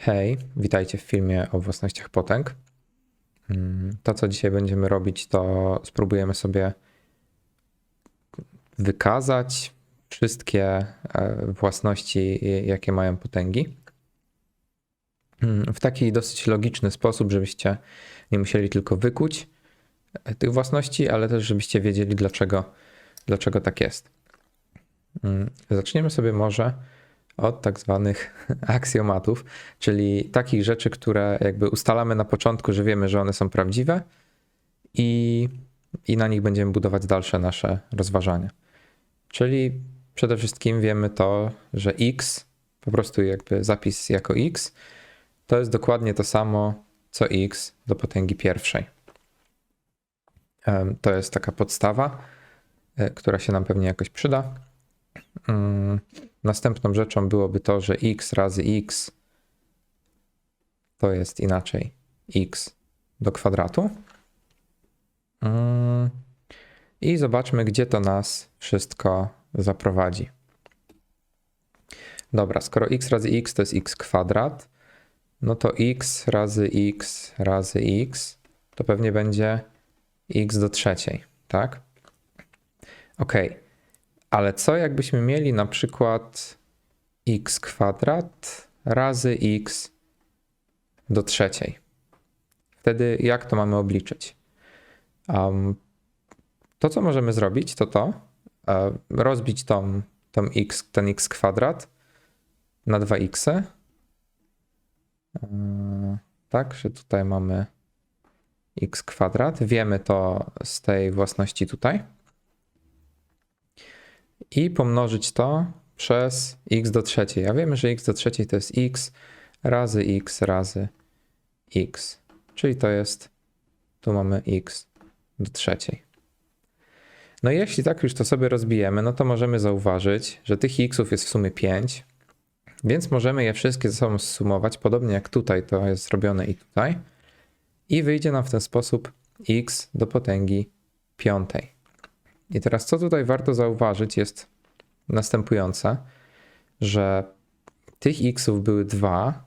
Hej, witajcie w filmie o własnościach potęg. Mm, To, co dzisiaj będziemy robić, to spróbujemy sobie wykazać wszystkie e, własności, jakie mają potęgi. Mm, W taki dosyć logiczny sposób, żebyście nie musieli tylko wykuć e, tych własności, ale też żebyście wiedzieli, dlaczego, dlaczego tak jest. Mm, Zaczniemy sobie może od tak zwanych aksjomatów, czyli takich rzeczy, które jakby ustalamy na początku, że wiemy, że one są prawdziwe i, i na nich będziemy budować dalsze nasze rozważania. Czyli przede wszystkim wiemy to, że x, po prostu jakby zapis jako x, to jest dokładnie to samo co x do potęgi pierwszej. To jest taka podstawa, e, która się nam pewnie jakoś przyda. Następną rzeczą byłoby to, że x razy x to jest inaczej x do kwadratu. Mm, I zobaczmy, gdzie to nas wszystko zaprowadzi. Dobra, skoro x razy x to jest x kwadrat, no to x razy x razy x to pewnie będzie x do trzeciej, tak? Ok, ale co jakbyśmy mieli na przykład x kwadrat razy x do trzeciej? Wtedy jak to mamy obliczyć? Um, to, co możemy zrobić, to to, e, rozbić tą, tą x, ten x kwadrat na 2x. E, tak, że tutaj mamy x kwadrat. Wiemy to z tej własności tutaj i pomnożyć to przez x do trzeciej. A wiemy, że x do trzeciej to jest x razy x razy x. Czyli to jest, tu mamy x do trzeciej. No i jeśli tak już to sobie rozbijemy, no to możemy zauważyć, że tych xów jest w sumie 5, więc możemy je wszystkie ze sobą zsumować, podobnie jak tutaj to jest zrobione i tutaj. I wyjdzie nam w ten sposób x do potęgi piątej. I teraz co tutaj warto zauważyć jest następujące, że tych xów były 2,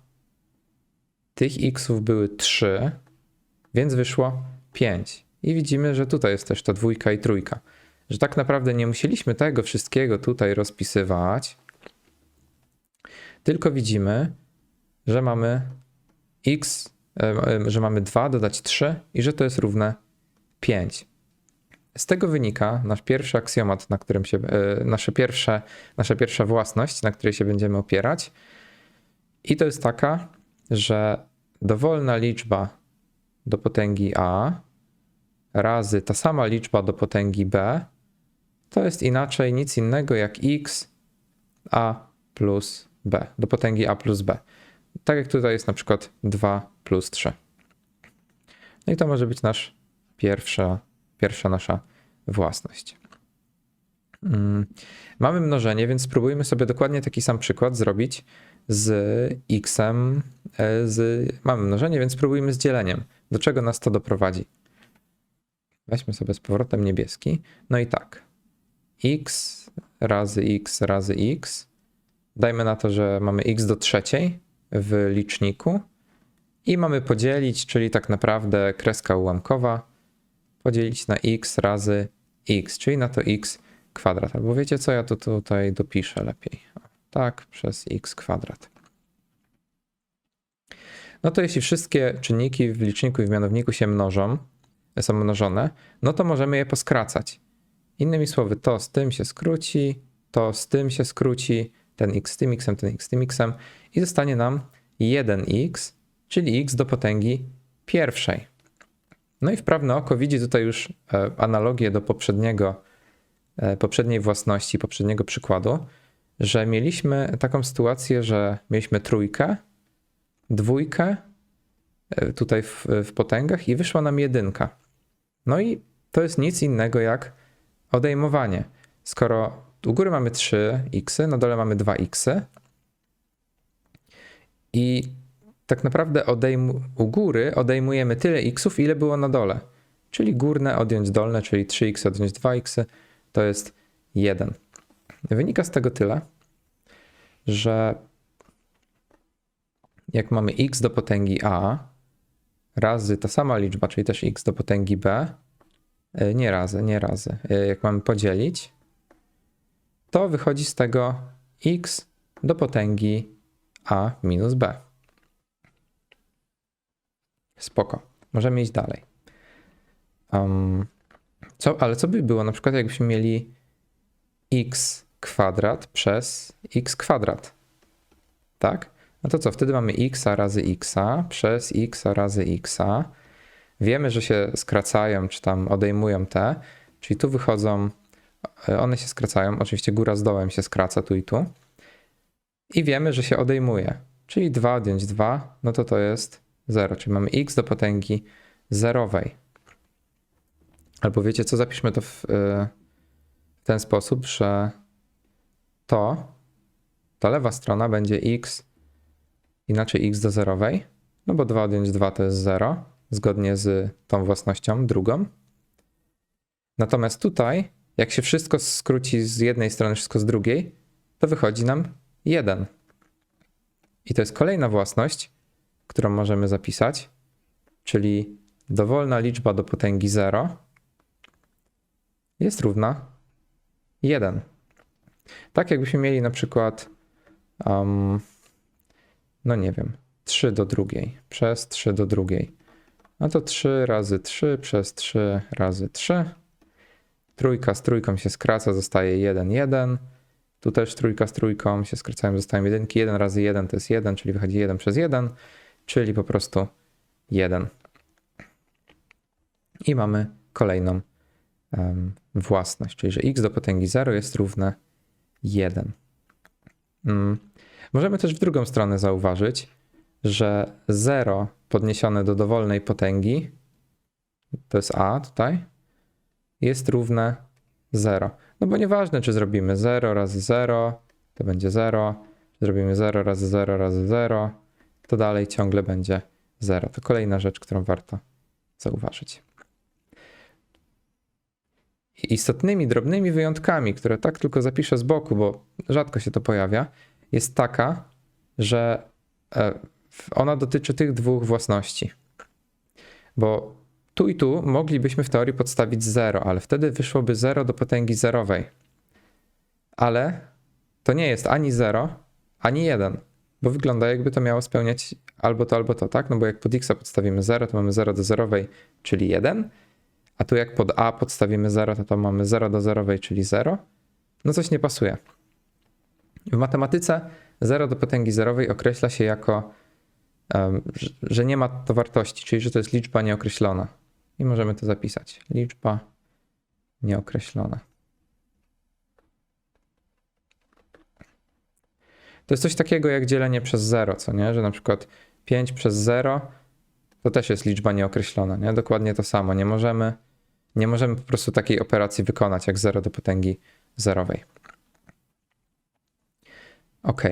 tych xów były 3, więc wyszło 5. I widzimy, że tutaj jest też ta dwójka i trójka. Że tak naprawdę nie musieliśmy tego wszystkiego tutaj rozpisywać, tylko widzimy, że mamy x, że mamy 2 dodać 3 i że to jest równe 5. Z tego wynika nasz pierwszy aksjomat, na którym się, e, nasze pierwsze, nasza pierwsza własność, na której się będziemy opierać. I to jest taka, że dowolna liczba do potęgi a razy ta sama liczba do potęgi b to jest inaczej nic innego jak x a plus b, do potęgi a plus b. Tak jak tutaj jest na przykład 2 plus 3. No i to może być nasz pierwsza pierwsza nasza własność. Mm, Mamy mnożenie, więc spróbujmy sobie dokładnie taki sam przykład zrobić z x-em. e, Z... Mamy mnożenie, więc spróbujmy z dzieleniem. Do czego nas to doprowadzi? Weźmy sobie z powrotem niebieski. No i tak. x razy x razy x. Dajmy na to, że mamy x do trzeciej w liczniku. I mamy podzielić, czyli tak naprawdę kreska ułamkowa podzielić na x razy x, czyli na to x kwadrat. Albo wiecie co, ja to tutaj dopiszę lepiej. Tak, przez x kwadrat. No to jeśli wszystkie czynniki w liczniku i w mianowniku się mnożą, są mnożone, no to możemy je poskracać. Innymi słowy, to z tym się skróci, to z tym się skróci, ten x z tym x, ten x z tym x i zostanie nam 1x, czyli x do potęgi pierwszej. No i wprawne oko widzi tutaj już e, analogię do poprzedniego, e, poprzedniej własności, poprzedniego przykładu, że mieliśmy taką sytuację, że mieliśmy trójkę, dwójkę e, tutaj w, w potęgach i wyszła nam jedynka. No i to jest nic innego jak odejmowanie. Skoro u góry mamy 3x, na dole mamy 2x i tak naprawdę odejmu, u góry odejmujemy tyle xów, ile było na dole. Czyli górne odjąć dolne, czyli 3x odjąć 2x, to jest 1. Wynika z tego tyle, że jak mamy x do potęgi a razy ta sama liczba, czyli też x do potęgi b, e, nie razy, nie razy, e, jak mamy podzielić, to wychodzi z tego x do potęgi a minus b. Spoko. Możemy iść dalej. Um, co, ale co by było na przykład, jakbyśmy mieli x kwadrat przez x kwadrat? Tak? No to co, wtedy mamy x razy x przez x razy x. Wiemy, że się skracają, czy tam odejmują te, czyli tu wychodzą, e, one się skracają, oczywiście góra z dołem się skraca tu i tu. I wiemy, że się odejmuje, czyli 2 odjąć 2, no to to jest 0, czyli mamy x do potęgi zerowej. Albo wiecie co, zapiszmy to w, e, w ten sposób, że to, ta lewa strona będzie x, inaczej x do zerowej, no bo 2 odjąć 2 to jest 0, zgodnie z tą własnością drugą. Natomiast tutaj, jak się wszystko skróci z jednej strony, wszystko z drugiej, to wychodzi nam 1. I to jest kolejna własność, którą możemy zapisać, czyli dowolna liczba do potęgi 0 jest równa 1. Tak jakbyśmy mieli na przykład, um, no nie wiem, 3 do drugiej przez 3 do drugiej. No to 3 razy 3 przez 3 razy 3. Trójka z trójką się skraca, zostaje 1, 1. Tu też trójka z trójką się skracają, zostają jedynki. 1 razy 1 to jest 1, czyli wychodzi 1 przez 1, czyli po prostu 1. I mamy kolejną um, własność, czyli że x do potęgi 0 jest równe 1. Mm. Możemy też w drugą stronę zauważyć, że 0 podniesione do dowolnej potęgi, to jest a tutaj, jest równe 0. No bo nieważne, czy zrobimy 0 razy 0, to będzie 0, czy zrobimy 0 razy 0 razy 0, to dalej ciągle będzie 0. To kolejna rzecz, którą warto zauważyć. Istotnymi, drobnymi wyjątkami, które tak tylko zapiszę z boku, bo rzadko się to pojawia, jest taka, że e, ona dotyczy tych dwóch własności. Bo tu i tu moglibyśmy w teorii podstawić 0, ale wtedy wyszłoby 0 do potęgi zerowej. Ale to nie jest ani 0, ani 1, bo wygląda jakby to miało spełniać albo to, albo to, tak? No bo jak pod x podstawimy 0, to mamy 0 do zerowej, czyli 1, a tu jak pod a podstawimy 0, to, to mamy 0 do zerowej, czyli 0. No coś nie pasuje. W matematyce 0 do potęgi zerowej określa się jako, że nie ma to wartości, czyli że to jest liczba nieokreślona. I możemy to zapisać. Liczba nieokreślona. To jest coś takiego jak dzielenie przez 0, co nie? Że na przykład 5 przez 0 to też jest liczba nieokreślona, nie? Dokładnie to samo. Nie możemy, nie możemy po prostu takiej operacji wykonać jak 0 do potęgi zerowej. Ok.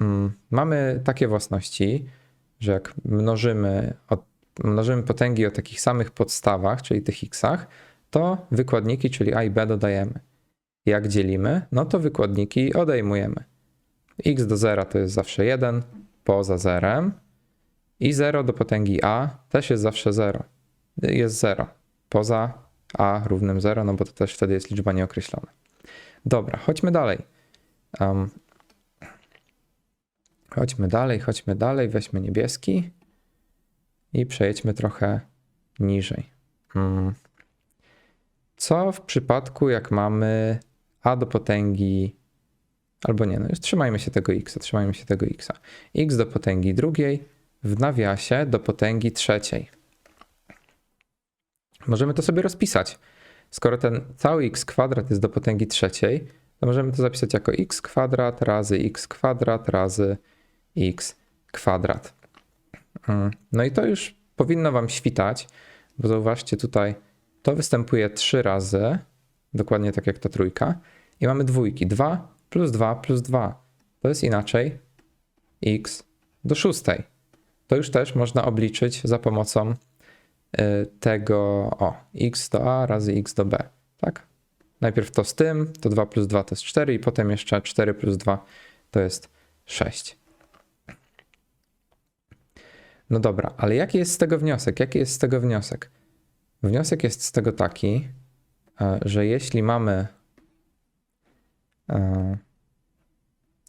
Mm, mamy takie własności, że jak mnożymy, mnożymy potęgi o takich samych podstawach, czyli tych x'ach, to wykładniki, czyli a i b dodajemy. Jak dzielimy, no to wykładniki odejmujemy. X do 0 to jest zawsze 1 poza zerem i 0 do potęgi a też jest zawsze 0. Jest 0 poza a równym 0, no bo to też wtedy jest liczba nieokreślona. Dobra, chodźmy dalej. Um, Chodźmy dalej, chodźmy dalej, weźmy niebieski i przejdźmy trochę niżej. Hmm. Co w przypadku, jak mamy a do potęgi, albo nie, no już trzymajmy się tego x, trzymajmy się tego x. x do potęgi drugiej w nawiasie do potęgi trzeciej. Możemy to sobie rozpisać. Skoro ten cały x kwadrat jest do potęgi trzeciej, to możemy to zapisać jako x kwadrat razy x kwadrat razy x kwadrat. Mm, no i to już powinno Wam świtać, bo zauważcie tutaj, to występuje trzy razy, dokładnie tak jak ta trójka, i mamy dwójki. 2 plus 2 plus 2. To jest inaczej x do szóstej. To już też można obliczyć za pomocą y, tego, o, x do a razy x do b, tak? Najpierw to z tym, to 2 plus 2 to jest 4 i potem jeszcze 4 plus 2 to jest 6. No dobra, ale jaki jest z tego wniosek? Jaki jest z tego wniosek? Wniosek jest z tego taki, e, że jeśli mamy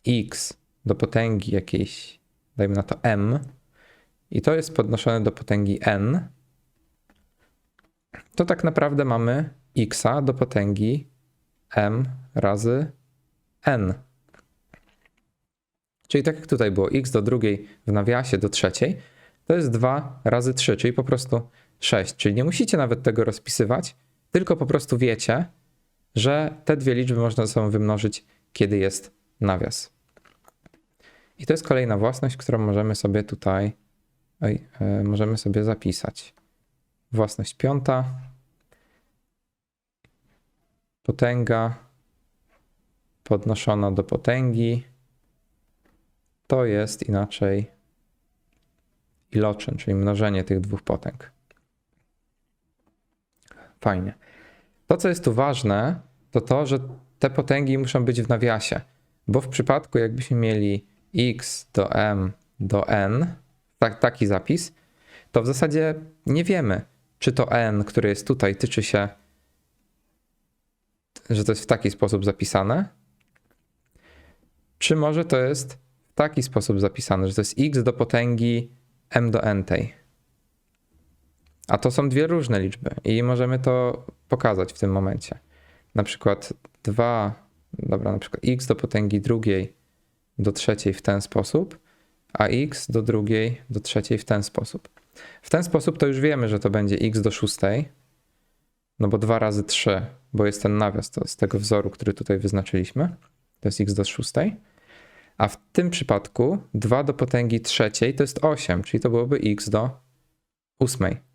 x do potęgi jakiejś, dajmy na to m, i to jest podnoszone do potęgi n, to tak naprawdę mamy x do potęgi m razy n. Czyli tak jak tutaj było x do drugiej w nawiasie do trzeciej, to jest 2 razy 3, czyli po prostu 6. Czyli nie musicie nawet tego rozpisywać, tylko po prostu wiecie, że te dwie liczby można ze sobą wymnożyć, kiedy jest nawias. I to jest kolejna własność, którą możemy sobie tutaj oj, e, możemy sobie zapisać. Własność piąta. Potęga podnoszona do potęgi to jest inaczej iloczyn, czyli mnożenie tych dwóch potęg. Fajnie. To, co jest tu ważne, to to, że te potęgi muszą być w nawiasie, bo w przypadku jakbyśmy mieli x do m do n, tak, taki zapis, to w zasadzie nie wiemy, czy to n, które jest tutaj, tyczy się, że to jest w taki sposób zapisane, czy może to jest w taki sposób zapisane, że to jest x do potęgi m do n tej. A to są dwie różne liczby i możemy to pokazać w tym momencie. Na przykład 2, dobra, na przykład x do potęgi drugiej do trzeciej w ten sposób, a x do drugiej do trzeciej w ten sposób. W ten sposób to już wiemy, że to będzie x do szóstej, no bo 2 razy 3, bo jest ten nawias to z tego wzoru, który tutaj wyznaczyliśmy, to jest x do szóstej. A w tym przypadku 2 do potęgi trzeciej to jest 8, czyli to byłoby x do ósmej.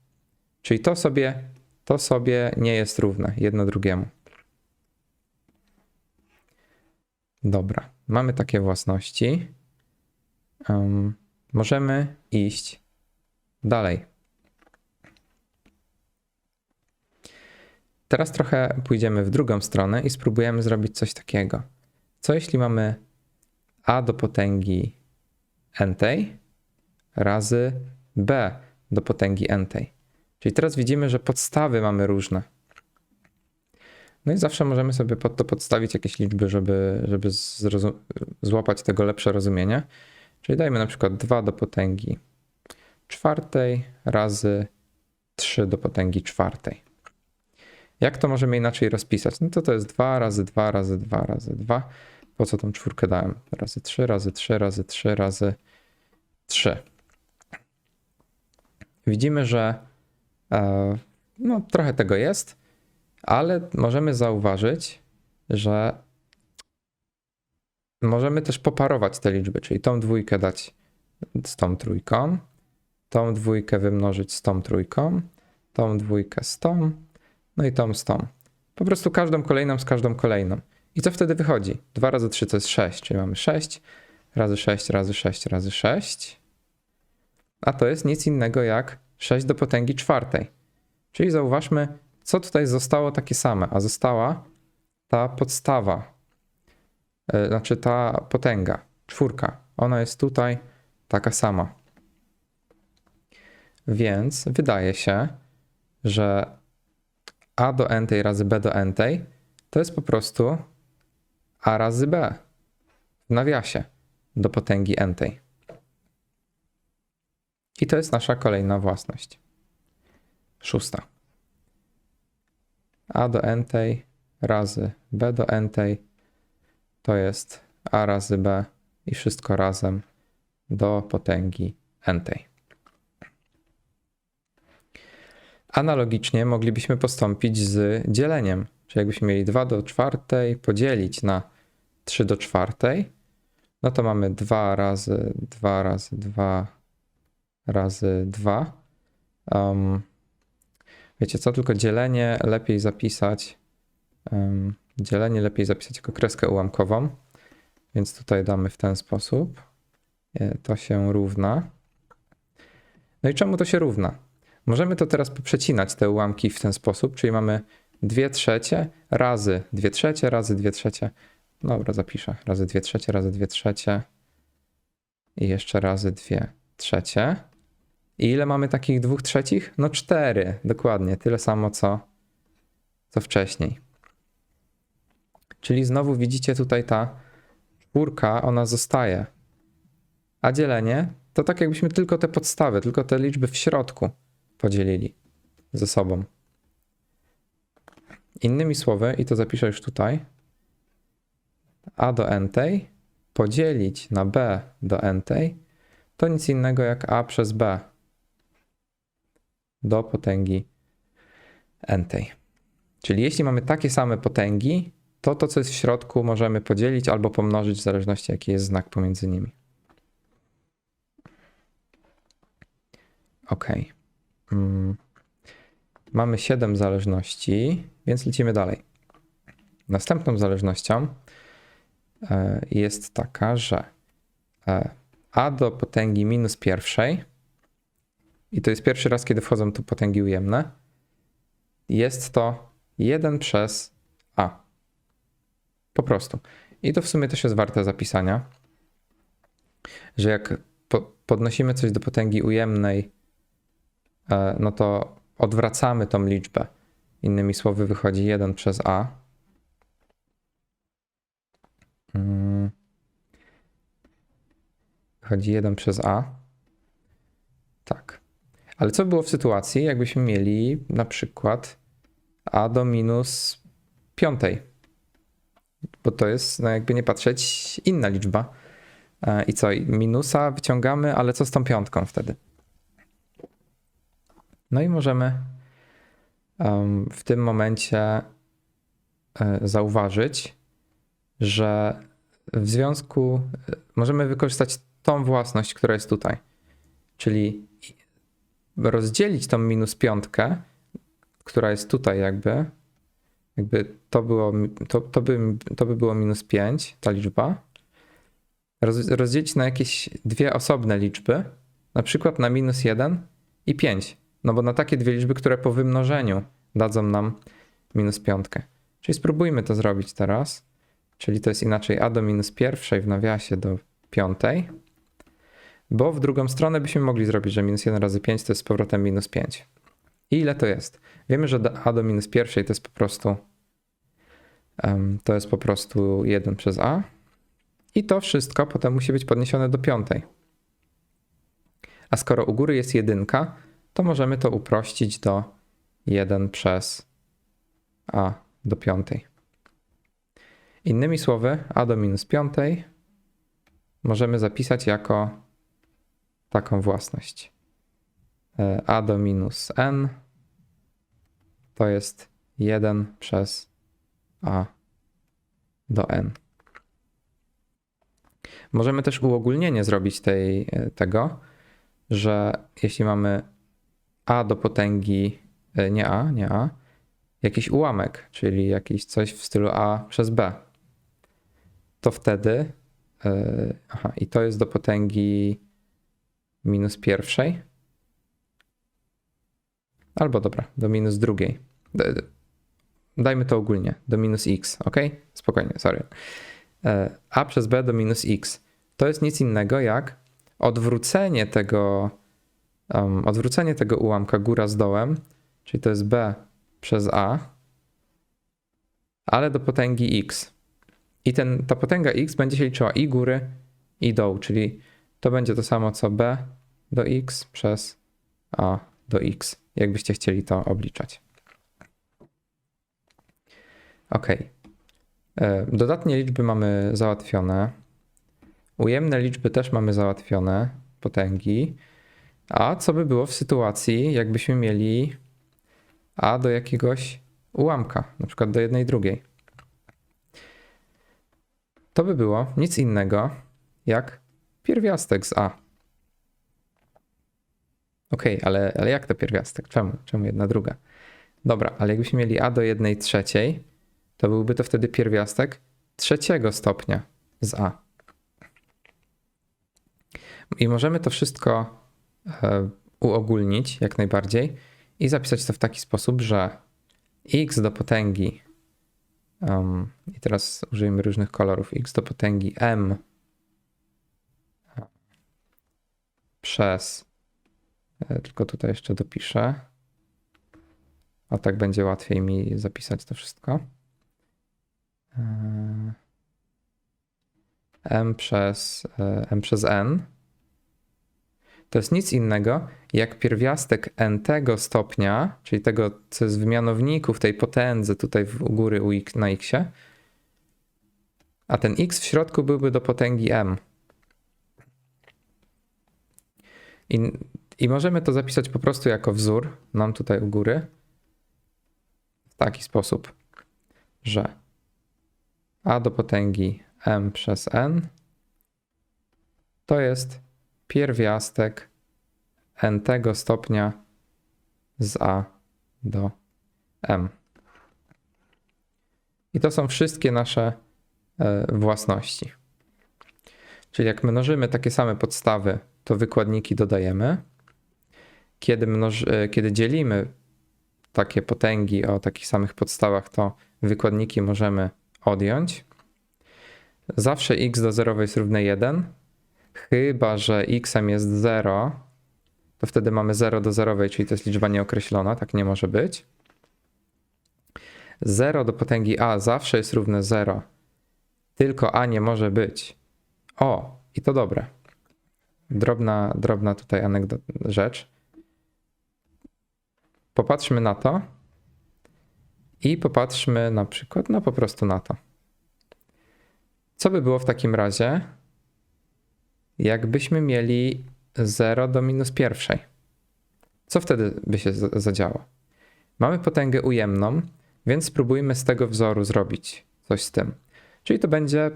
Czyli to sobie, to sobie nie jest równe jedno drugiemu. Dobra, mamy takie własności. Um, możemy iść dalej. Teraz trochę pójdziemy w drugą stronę i spróbujemy zrobić coś takiego. Co jeśli mamy a do potęgi n razy b do potęgi n. Czyli teraz widzimy, że podstawy mamy różne. No i zawsze możemy sobie pod to podstawić jakieś liczby, żeby, żeby złapać tego lepsze rozumienie. Czyli dajmy na przykład 2 do potęgi czwartej razy 3 do potęgi czwartej. Jak to możemy inaczej rozpisać? No to to jest 2 razy 2 razy 2 razy 2 po co tą czwórkę dałem? Razy 3, razy 3, razy 3, razy 3. Widzimy, że no, trochę tego jest, ale możemy zauważyć, że możemy też poparować te liczby, czyli tą dwójkę dać z tą trójką, tą dwójkę wymnożyć z tą trójką, tą dwójkę z tą, no i tą z tą. Po prostu każdą kolejną z każdą kolejną. I co wtedy wychodzi? 2 razy 3 to jest 6, czyli mamy 6 razy 6 razy 6 razy 6. A to jest nic innego jak 6 do potęgi czwartej. Czyli zauważmy, co tutaj zostało takie same, a została ta podstawa, yy, znaczy ta potęga, czwórka. Ona jest tutaj taka sama. Więc wydaje się, że a do n razy b do n to jest po prostu a razy b w nawiasie do potęgi n. I to jest nasza kolejna własność. Szósta. a do n razy b do n to jest a razy b i wszystko razem do potęgi n. Analogicznie moglibyśmy postąpić z dzieleniem. Czyli jakbyśmy mieli 2 do czwartej podzielić na 3 do czwartej, no to mamy 2 razy 2 razy 2 razy 2. Um, wiecie co, tylko dzielenie lepiej zapisać. Um, dzielenie lepiej zapisać jako kreskę ułamkową, więc tutaj damy w ten sposób. E, to się równa. No i czemu to się równa? Możemy to teraz poprzecinać te ułamki w ten sposób, czyli mamy 2 trzecie razy 2 trzecie razy 2 trzecie. Dobra, zapiszę. Razy 2 trzecie razy 2 trzecie. I jeszcze razy 2 trzecie. I ile mamy takich dwóch trzecich? No cztery, dokładnie, tyle samo co, co wcześniej. Czyli znowu widzicie tutaj ta czwórka, ona zostaje. A dzielenie to tak jakbyśmy tylko te podstawy, tylko te liczby w środku podzielili ze sobą. Innymi słowy, i to zapiszę już tutaj, a do n tej podzielić na b do n tej to nic innego jak a przez b do potęgi n tej. Czyli jeśli mamy takie same potęgi, to to, co jest w środku, możemy podzielić albo pomnożyć w zależności, jaki jest znak pomiędzy nimi. Ok. Mm. Mamy 7 zależności, więc lecimy dalej. Następną zależnością e, jest taka, że e, a do potęgi minus pierwszej, i to jest pierwszy raz, kiedy wchodzą tu potęgi ujemne, jest to 1 przez a. Po prostu. I to w sumie też jest warte zapisania, że jak po podnosimy coś do potęgi ujemnej, e, no to odwracamy tą liczbę. Innymi słowy, wychodzi 1 przez a. Mm. Wychodzi 1 przez a. Tak. Ale co było w sytuacji, jakbyśmy mieli na przykład a do minus piątej? Bo to jest, no jakby nie patrzeć, inna liczba. E, I co? Minusa wyciągamy, ale co z tą piątką wtedy? No i możemy w tym momencie e, zauważyć, że w związku e, możemy wykorzystać tą własność, która jest tutaj. Czyli rozdzielić tą minus piątkę, która jest tutaj jakby, jakby to, było, to, to, by, to by było minus 5, ta liczba, roz, rozdzielić na jakieś dwie osobne liczby, na przykład na minus 1 i 5. No bo na takie dwie liczby, które po wymnożeniu dadzą nam minus piątkę. Czyli spróbujmy to zrobić teraz. Czyli to jest inaczej a do minus pierwszej w nawiasie do piątej. Bo w drugą stronę byśmy mogli zrobić, że minus 1 razy 5 to jest z powrotem minus 5. I ile to jest? Wiemy, że a do minus pierwszej to jest po prostu um, to jest po prostu 1 przez a. I to wszystko potem musi być podniesione do piątej. A skoro u góry jest jedynka, to możemy to uprościć do 1 przez a do piątej. Innymi słowy, a do minus piątej możemy zapisać jako taką własność. E, a do minus n to jest 1 przez a do n. Możemy też uogólnienie zrobić tej, e, tego, że jeśli mamy a do potęgi, e, nie a, nie a, jakiś ułamek, czyli jakiś coś w stylu a przez b, to wtedy, yy, aha, i to jest do potęgi minus pierwszej, albo dobra, do minus drugiej. Dajmy to ogólnie, do minus x, ok? Spokojnie, sorry. E, a przez b do minus x. To jest nic innego jak odwrócenie tego um, odwrócenie tego ułamka góra z dołem, czyli to jest b przez a, ale do potęgi x. I ten, ta potęga x będzie się liczyła i góry, i dołu, czyli to będzie to samo co b do x przez a do x, jakbyście chcieli to obliczać. Ok. E, dodatnie liczby mamy załatwione. Ujemne liczby też mamy załatwione, potęgi. A co by było w sytuacji, jakbyśmy mieli a do jakiegoś ułamka, na przykład do jednej drugiej? To by było nic innego jak pierwiastek z a. Ok, ale, ale jak to pierwiastek? Czemu? Czemu jedna druga? Dobra, ale jakbyśmy mieli a do jednej trzeciej, to byłby to wtedy pierwiastek trzeciego stopnia z a. I możemy to wszystko E, uogólnić jak najbardziej i zapisać to w taki sposób, że x do potęgi um, i teraz użyjemy różnych kolorów x do potęgi m przez Tylko tutaj jeszcze dopiszę. A tak będzie łatwiej mi zapisać to wszystko. E, M przez, e, M przez N to jest nic innego jak pierwiastek n tego stopnia, czyli tego, co jest w mianowniku, w tej potędze tutaj u góry u na x, a ten x w środku byłby do potęgi m. I, I możemy to zapisać po prostu jako wzór, nam tutaj u góry, w taki sposób, że a do potęgi m przez n to jest pierwiastek n tego stopnia z a do m. I to są wszystkie nasze e, własności. Czyli jak mnożymy takie same podstawy, to wykładniki dodajemy. Kiedy, mnoż, e, kiedy dzielimy takie potęgi o takich samych podstawach, to wykładniki możemy odjąć. Zawsze x do zerowej jest równe 1, chyba że x jest 0, to wtedy mamy 0 do zerowej, czyli to jest liczba nieokreślona, tak nie może być. 0 do potęgi a zawsze jest równe 0, tylko a nie może być. O, i to dobre. Drobna, drobna tutaj anegdot, rzecz. Popatrzmy na to i popatrzmy na przykład, no po prostu na to. Co by było w takim razie, jakbyśmy mieli 0 do minus pierwszej? Co wtedy by się zadziało? Mamy potęgę ujemną, więc spróbujmy z tego wzoru zrobić coś z tym. Czyli to będzie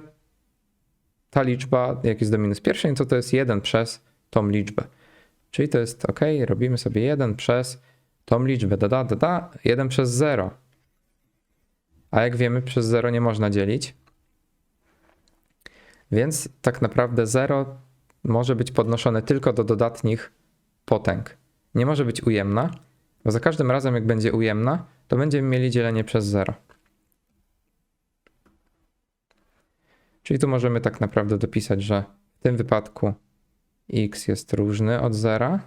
ta liczba, jak jest do minus pierwszej, to to jest 1 przez tą liczbę. Czyli to jest ok, robimy sobie 1 przez tą liczbę, da, da, da, da 1 przez 0. A jak wiemy, przez 0 nie można dzielić. Więc tak naprawdę 0 może być podnoszone tylko do dodatnich potęg. Nie może być ujemna, bo za każdym razem, jak będzie ujemna, to będziemy mieli dzielenie przez 0. Czyli tu możemy tak naprawdę dopisać, że w tym wypadku x jest różny od 0.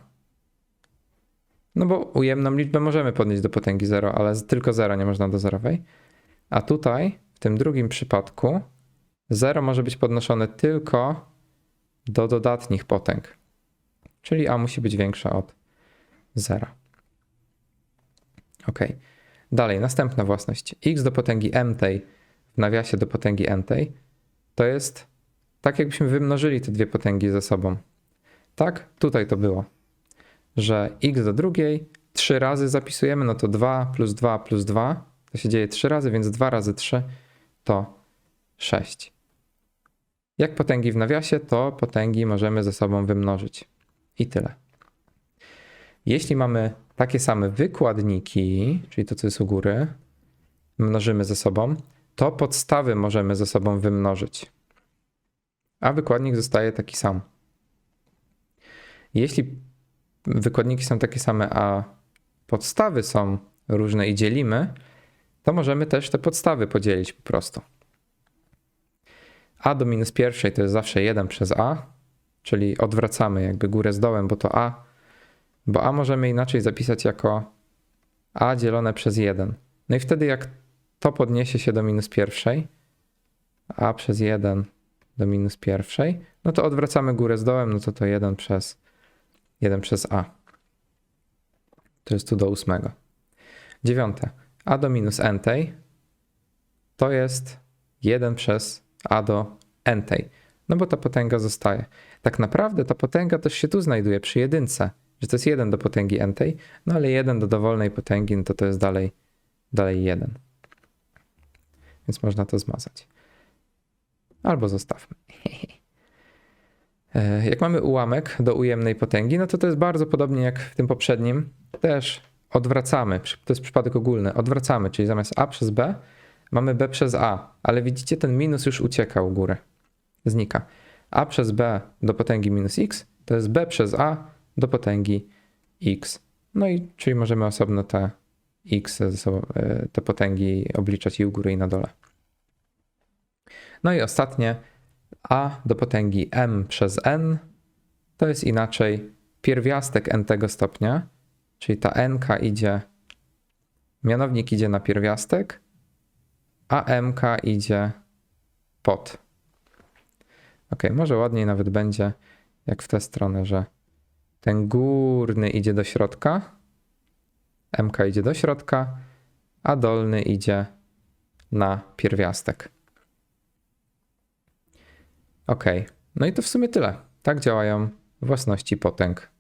No bo ujemną liczbę możemy podnieść do potęgi 0, ale tylko 0 nie można do zerowej. A tutaj, w tym drugim przypadku, 0 może być podnoszone tylko do dodatnich potęg. Czyli a musi być większa od 0. Ok. Dalej, następna własność. x do potęgi m tej w nawiasie do potęgi n tej to jest tak, jakbyśmy wymnożyli te dwie potęgi ze sobą. Tak, tutaj to było, że x do drugiej trzy razy zapisujemy, no to 2 plus 2 plus 2 to się dzieje trzy razy, więc 2 razy 3 to 6. Jak potęgi w nawiasie, to potęgi możemy ze sobą wymnożyć. I tyle. Jeśli mamy takie same wykładniki, czyli to, co jest u góry, mnożymy ze sobą, to podstawy możemy ze sobą wymnożyć. A wykładnik zostaje taki sam. Jeśli wykładniki są takie same, a podstawy są różne i dzielimy, to możemy też te podstawy podzielić po prostu. a do minus pierwszej to jest zawsze 1 przez a, czyli odwracamy jakby górę z dołem, bo to a, bo a możemy inaczej zapisać jako a dzielone przez 1. No i wtedy jak to podniesie się do minus pierwszej, a przez 1 do minus pierwszej, no to odwracamy górę z dołem, no to to 1 przez 1 przez a. To jest tu do ósmego. Dziewiąte. a do minus n tej to jest 1 przez a do n tej. No bo ta potęga zostaje. Tak naprawdę ta potęga też się tu znajduje przy jedynce, że to jest 1 do potęgi n tej, no ale 1 do dowolnej potęgi, no to to jest dalej, dalej 1. Więc można to zmazać. Albo zostawmy. E, Jak mamy ułamek do ujemnej potęgi, no to to jest bardzo podobnie jak w tym poprzednim. Też odwracamy, to jest przypadek ogólny, odwracamy, czyli zamiast a przez b mamy b przez a, ale widzicie, ten minus już ucieka u góry, znika. a przez b do potęgi minus x to jest b przez a do potęgi x. No i czyli możemy osobno te x, e, te potęgi obliczać i u góry i na dole. No i ostatnie a do potęgi m przez n to jest inaczej pierwiastek n tego stopnia, czyli ta n idzie, mianownik idzie na pierwiastek, a m idzie pod. Ok, może ładniej nawet będzie, jak w tę stronę, że ten górny idzie do środka, m idzie do środka, a dolny idzie na pierwiastek. Ok, no i to w sumie tyle. Tak działają własności potęg